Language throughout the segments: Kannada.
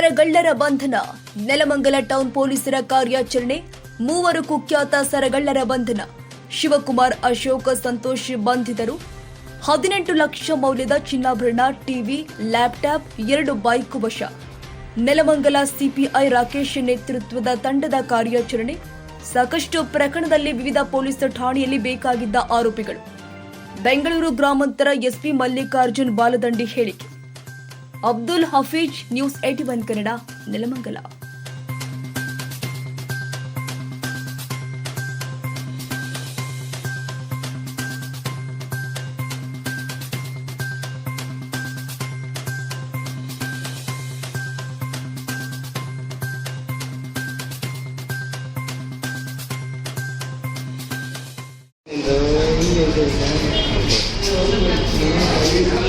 ಸರಗಳ್ಳರ ಬಂಧನ. ನೆಲಮಂಗಲ ಟೌನ್ ಪೊಲೀಸರ ಕಾರ್ಯಾಚರಣೆ, ಮೂವರು ಕುಖ್ಯಾತ ಸರಗಳ್ಳರ ಬಂಧನ. ಶಿವಕುಮಾರ್, ಅಶೋಕ, ಸಂತೋಷ್ ಬಂಧಿತರು. ಹದಿನೆಂಟು ಲಕ್ಷ ಮೌಲ್ಯದ ಚಿನ್ನಾಭರಣ, ಟಿವಿ, ಲ್ಯಾಪ್ಟಾಪ್, ಎರಡು ಬೈಕ್ ವಶ. ನೆಲಮಂಗಲ ಸಿಪಿಐ ರಾಕೇಶ್ ನೇತೃತ್ವದ ತಂಡದ ಕಾರ್ಯಾಚರಣೆ. ಸಾಕಷ್ಟು ಪ್ರಕರಣದಲ್ಲಿ ವಿವಿಧ ಪೊಲೀಸ್ ಠಾಣೆಯಲ್ಲಿ ಬೇಕಾಗಿದ್ದ ಆರೋಪಿಗಳು. ಬೆಂಗಳೂರು ಗ್ರಾಮಾಂತರ ಎಸ್ಪಿ ಮಲ್ಲಿಕಾರ್ಜುನ್ ಬಾಲದಂಡಿ ಹೇಳಿಕೆ. Abdul Hafeez news eighty one Kannada Nelamangala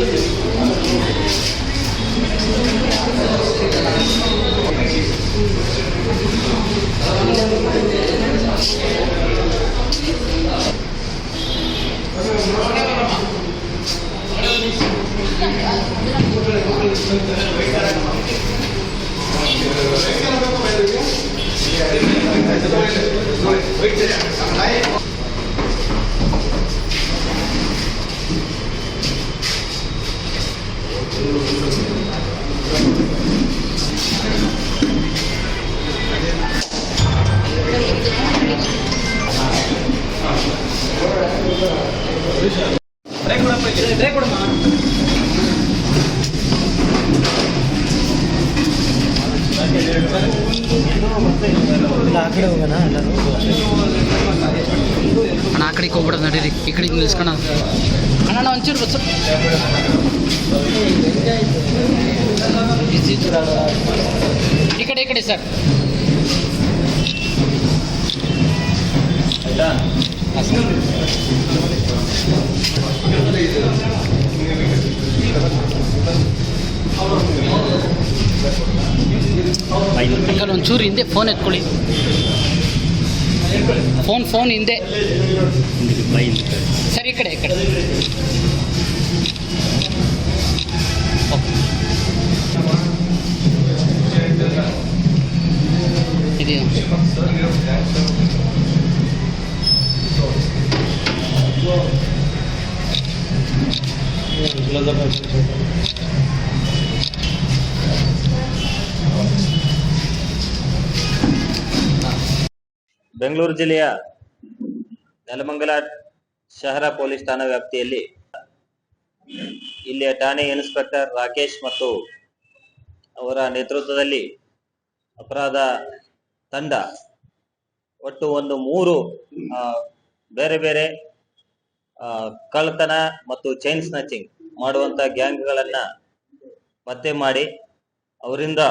ಇಲ್ಲ ಹೋಗ್ಬಿಡೋದು ನಡೀರಿ ಈ ಕಡೆಗೆ ನಿಲ್ಸ್ಕೊಣ ಅಣ್ಣ ಅಣ್ಣ ಒಂಚೂರು ಬಸ್ ಈ ಕಡೆ ಈ ಕಡೆ ಸರ್ ಅಂಕಲ್ ಒಂಚೂರು ಹಿಂದೆ ಫೋನ್ ಎತ್ಕೊಳ್ಳಿ ఫోన్ ఫోన్ ఇందే సరే ఇక్కడ ఇక్కడ ఇది Gracias. ಬೆಂಗಳೂರು ಜಿಲ್ಲೆಯ ನೆಲಮಂಗಲ ಶಹರ ಪೊಲೀಸ್ ಠಾಣಾ ವ್ಯಾಪ್ತಿಯಲ್ಲಿ ಇಲ್ಲಿಯ ಠಾಣೆ ಇನ್ಸ್ಪೆಕ್ಟರ್ ರಾಕೇಶ್ ಮತ್ತು ಅವರ ನೇತೃತ್ವದಲ್ಲಿ ಅಪರಾಧ ತಂಡ ಒಟ್ಟು ಒಂದು ಮೂರು ಬೇರೆ ಬೇರೆ ಕಳ್ಳತನ ಮತ್ತು ಚೈನ್ ಸ್ನಾಚಿಂಗ್ ಮಾಡುವಂತ ಗ್ಯಾಂಗ್ಗಳನ್ನ ಪತ್ತೆ ಮಾಡಿ ಅವರಿಂದ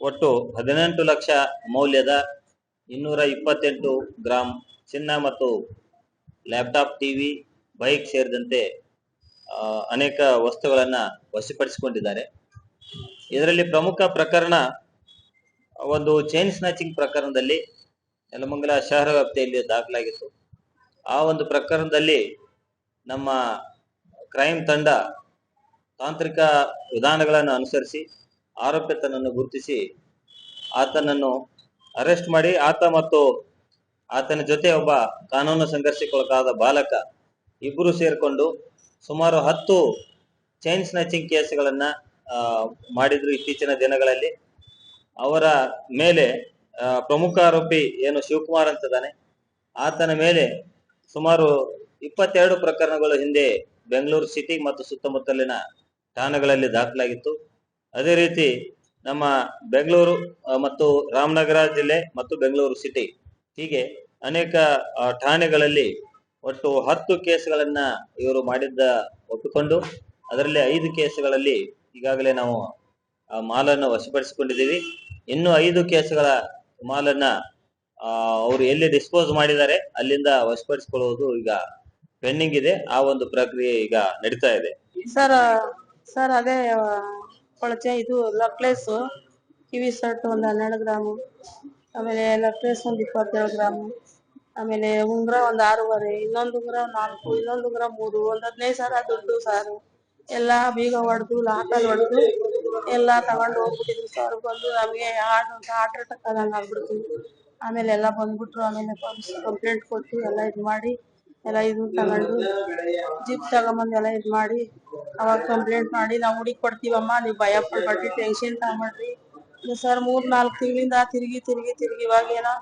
ಒಟ್ಟು ಹದಿನೆಂಟು ಲಕ್ಷ ಮೌಲ್ಯದ ಇನ್ನೂರ ಇಪ್ಪತ್ತೆಂಟು ಗ್ರಾಂ ಚಿನ್ನ ಮತ್ತು ಲ್ಯಾಪ್ಟಾಪ್ ಟಿವಿ ಬೈಕ್ ಸೇರಿದಂತೆ ಅನೇಕ ವಸ್ತುಗಳನ್ನು ವಶಪಡಿಸಿಕೊಂಡಿದ್ದಾರೆ. ಇದರಲ್ಲಿ ಪ್ರಮುಖ ಪ್ರಕರಣ, ಒಂದು ಚೈನ್ ಸ್ನಾಚಿಂಗ್ ಪ್ರಕರಣದಲ್ಲಿ ಯಲಮಂಗಲ ಶಹರ ವ್ಯಾಪ್ತಿಯಲ್ಲಿ ದಾಖಲಾಗಿತ್ತು. ಆ ಒಂದು ಪ್ರಕರಣದಲ್ಲಿ ನಮ್ಮ ಕ್ರೈಮ್ ತಂಡ ತಾಂತ್ರಿಕ ವಿಧಾನಗಳನ್ನು ಅನುಸರಿಸಿ, ಆರೋಪಿತನನ್ನು ಗುರುತಿಸಿ, ಆತನನ್ನು ಅರೆಸ್ಟ್ ಮಾಡಿ ಆತ ಮತ್ತು ಆತನ ಜೊತೆ ಒಬ್ಬ ಕಾನೂನು ಸಂಘರ್ಷಕ್ಕೊಳಗಾದ ಬಾಲಕ ಇಬ್ಬರು ಸೇರಿಕೊಂಡು ಸುಮಾರು ಹತ್ತು ಚೈನ್ ಸ್ನಾಚಿಂಗ್ ಕೇಸ್ಗಳನ್ನ ಮಾಡಿದ್ರು ಇತ್ತೀಚಿನ ದಿನಗಳಲ್ಲಿ. ಅವರ ಮೇಲೆ ಪ್ರಮುಖ ಆರೋಪಿ ಏನು ಶಿವಕುಮಾರ್ ಅಂತಿದ್ದಾನೆ ಆತನ ಮೇಲೆ ಸುಮಾರು ಇಪ್ಪತ್ತೆರಡು ಪ್ರಕರಣಗಳು ಹಿಂದೆ ಬೆಂಗಳೂರು ಸಿಟಿ ಮತ್ತು ಸುತ್ತಮುತ್ತಲಿನ ಠಾಣೆಗಳಲ್ಲಿ ದಾಖಲಾಗಿತ್ತು. ಅದೇ ರೀತಿ ನಮ್ಮ ಬೆಂಗಳೂರು ಮತ್ತು ರಾಮನಗರ ಜಿಲ್ಲೆ ಮತ್ತು ಬೆಂಗಳೂರು ಸಿಟಿ ಹೀಗೆ ಅನೇಕ ಠಾಣೆಗಳಲ್ಲಿ ಒಟ್ಟು ಹತ್ತು ಕೇಸ್ಗಳನ್ನ ಇವರು ಮಾಡಿದ್ದ ಒಪ್ಪಿಕೊಂಡು ಅದರಲ್ಲಿ ಐದು ಕೇಸ್ಗಳಲ್ಲಿ ಈಗಾಗಲೇ ನಾವು, ಆ, ಮಾಲನ್ನು ವಶಪಡಿಸಿಕೊಂಡಿದ್ದೀವಿ. ಇನ್ನು ಐದು ಕೇಸ್ಗಳ ಮಾಲನ್ನ ಅವರು ಎಲ್ಲಿ ಡಿಸ್ಪೋಸ್ ಮಾಡಿದ್ದಾರೆ ಅಲ್ಲಿಂದ ವಶಪಡಿಸಿಕೊಳ್ಳುವುದು ಈಗ ಪೆಂಡಿಂಗ್ ಇದೆ. ಆ ಒಂದು ಪ್ರಕ್ರಿಯೆ ಈಗ ನಡೀತಾ ಇದೆ. ಸರ್ ಸರ್, ಅದೇ ಕೊಳಚೆ, ಇದು ಲಕ್ಲೇಸ್, ಕಿವಿ ಸೆಟ್ ಒಂದು ಹನ್ನೆರಡು ಗ್ರಾಮು, ಆಮೇಲೆ ಲಕ್ಲೇಸ್ ಒಂದು ಇಪ್ಪತ್ತೇಳು ಗ್ರಾಮು, ಆಮೇಲೆ ಉಂಗುರ ಒಂದು ಆರೂವರೆ, ಇನ್ನೊಂದು ಉಂಗುರ ನಾಲ್ಕು, ಇನ್ನೊಂದು ಉಂಗುರ ಮೂರು, ಒಂದು ಹದಿನೈದು ಸಾವಿರ ದುಡ್ಡು ಸಾರು. ಎಲ್ಲ ಬೀಗ ಹೊಡೆದು ಲಾಕಲ್ಲಿ ಹೊಡೆದು ಎಲ್ಲ ತಗೊಂಡು ಹೋಗ್ಬಿಟ್ಟಿದ್ರು ಸರ್. ಬಂದು ನಮಗೆ ಹಾರ್ಟ್ ಹಾರ್ಟ್ ಅಟ್ಯಾಕ್ ಆದಂಗೆ ಆಗ್ಬಿಡ್ತು. ಆಮೇಲೆ ಎಲ್ಲ ಬಂದ್ಬಿಟ್ರು, ಆಮೇಲೆ ಕಂಪ್ಲೇಂಟ್ ಕೊಟ್ಟು ಎಲ್ಲ ಇದು ಮಾಡಿ. ಎಲ್ಲ ಇದು ತಗೊಂಡು ಜಿಪ್ ತಗೊಂಬಂದು ಎಲ್ಲ ಇದು ಮಾಡಿ, ಅವಾಗ ಕಂಪ್ಲೇಂಟ್ ಮಾಡಿ, ನಾವು ಹುಡುಕಿ ಕೊಡ್ತೀವಮ್ಮ, ನೀವು ಭಯ ಪಡ್ಬೇಡ್ರಿ ಟೆನ್ಷನ್ ತಗೊಂಬೇಡ್ರಿ ಸರ್ ಮೂರ್ ನಾಲ್ಕು ತಿಂಗಳಿಂದ ತಿರುಗಿ ತಿರುಗಿ ತಿರುಗಿ ಇವಾಗ ಏನೋ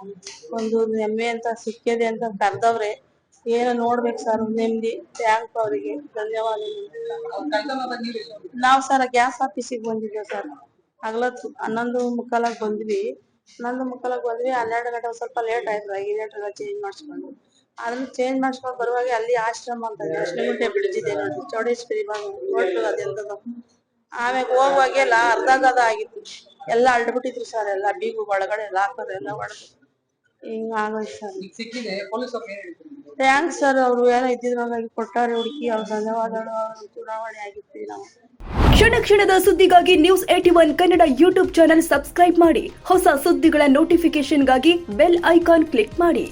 ಒಂದು ಹೆಮ್ಮೆ ಅಂತ, ಸಿಕ್ಕಿದೆ ಅಂತ ಕರ್ದವ್ರೆ. ಏನೋ ನೋಡ್ಬೇಕು ಸರ್, ನೆಮ್ಮದಿ ಥ್ಯಾಂಕ್ ಅವರಿಗೆ. ಧನ್ಯವಾದ ನಾವು ಸರ್ ಗ್ಯಾಸ್ ಆಫೀಸಿಗೆ ಬಂದಿದ್ದೇವೆ ಸರ್. ಹಗಲತ್ತು ಹನ್ನೊಂದು ಮುಕ್ಕಾಲಾಗ್ ಬಂದ್ವಿ. ಹನ್ನೊಂದು ಮುಕ್ಕಾಲಾಗ್ ಬಂದ್ವಿ, ಹನ್ನೆರಡು ಗಂಟೆ ಸ್ವಲ್ಪ ಲೇಟ್ ಆಯ್ತು ರೆಗ್ಯುಲೇಟರ್ ಎಲ್ಲ ಚೇಂಜ್ ಮಾಡಿಸ್ಕೊಂಡು. ಅದನ್ನ ಚೇಂಜ್ ಮಾಡ್ಸ್ಕೊಂಡ್ ಬರುವಾಗ ಅಲ್ಲಿ ಆಶ್ರಮ ಅಂತ ಕೃಷ್ಣಗುಂಟೆ ಬ್ರಿಡ್ಜ್ ಇದೆ ನೋಡಿ ಚೌಡೇಶ್ವರಿ ನೋಡ್ತು ಅದೆಂತದ ಆಮ್ಯಾಗ ಹೋಗುವಾಗೆಲ್ಲ ಅರ್ಧ ಗದ ಆಗಿತ್ತು. ಎಲ್ಲ ಅಳ್ಬಿಟ್ಟಿದ್ರು ಸರ್ ಎಲ್ಲ. ಬೀಗು ಒಳಗಡೆ ಎಲ್ಲ ಹಾಕೋದು ಎಲ್ಲ ಒಳಗಡೆ. ಹಿಂಗ ಆಗೋಯ್ತು ಸರ್ ಥ್ಯಾಂಕ್ಸ್ ಸರ್ ಅವ್ರು ಏನೋ ಇದ್ದಿದ್ರಾಗಾಗಿ ಕೊಟ್ಟಾರೆ ಹುಡುಕಿ ಅವ್ರು ಧನ್ಯವಾದಗಳು. ಅವ್ರ ಚುನಾವಣೆ ಆಗಿತ್ತು ನಾವು ಕ್ಷಣ ಕ್ಷಣದ ಸುದ್ದಿಗಾಗಿ news eighty one Kannada YouTube channel subscribe ಮಾಡಿ. ಹೊಸ ಸುದ್ದಿಗಳ ನೋಟಿಫಿಕೇಶನ್ಗಾಗಿ ಬೆಲ್ ಐಕಾನ್ ಕ್ಲಿಕ್ ಮಾಡಿ.